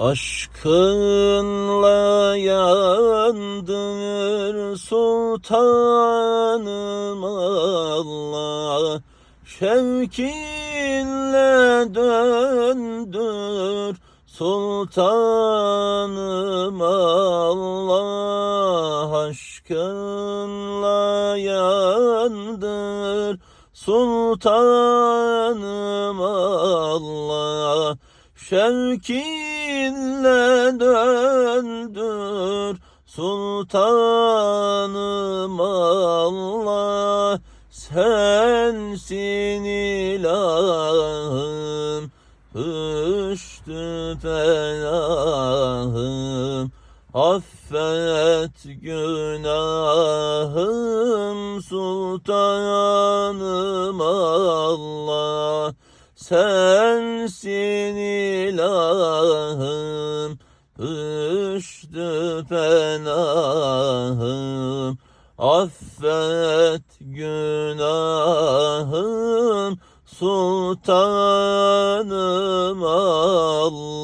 Aşkınla yandır sultanım Allah. Şevkinle döndür sultanım Allah. Aşkınla yandır sultanım Allah. Şevkinle döndür sultanım Allah. Sensin ilahım Hüştü fenahım Affet günahım sultanım Allah Sensin ilahım Hüştü fenahım Affet günahım Sultanım Allah